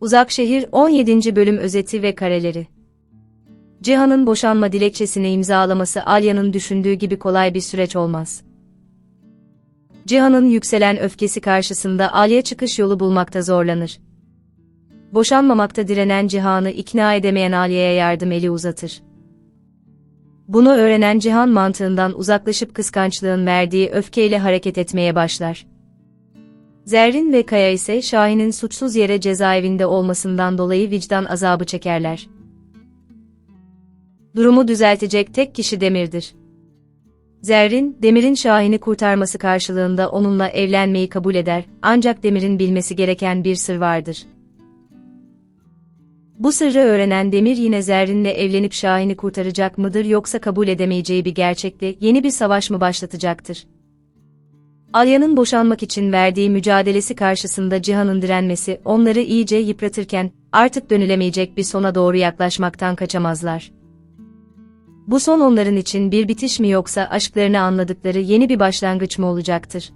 Uzak Şehir 17. bölüm özeti ve kareleri. Cihan'ın boşanma dilekçesini imzalaması Alya'nın düşündüğü gibi kolay bir süreç olmaz. Cihan'ın yükselen öfkesi karşısında Alya çıkış yolu bulmakta zorlanır. Boşanmamakta direnen Cihan'ı ikna edemeyen Alya'ya yardım eli uzatır. Bunu öğrenen Cihan mantığından uzaklaşıp kıskançlığın verdiği öfkeyle hareket etmeye başlar. Zerrin ve Kaya ise Şahin'in suçsuz yere cezaevinde olmasından dolayı vicdan azabı çekerler. Durumu düzeltecek tek kişi Demir'dir. Zerrin, Demir'in Şahin'i kurtarması karşılığında onunla evlenmeyi kabul eder, ancak Demir'in bilmesi gereken bir sır vardır. Bu sırrı öğrenen Demir yine Zerrin'le evlenip Şahin'i kurtaracak mıdır yoksa kabul edemeyeceği bir gerçekle yeni bir savaş mı başlatacaktır? Alya'nın boşanmak için verdiği mücadelesi karşısında Cihan'ın direnmesi onları iyice yıpratırken artık dönülemeyecek bir sona doğru yaklaşmaktan kaçamazlar. Bu son onların için bir bitiş mi yoksa aşklarını anladıkları yeni bir başlangıç mı olacaktır?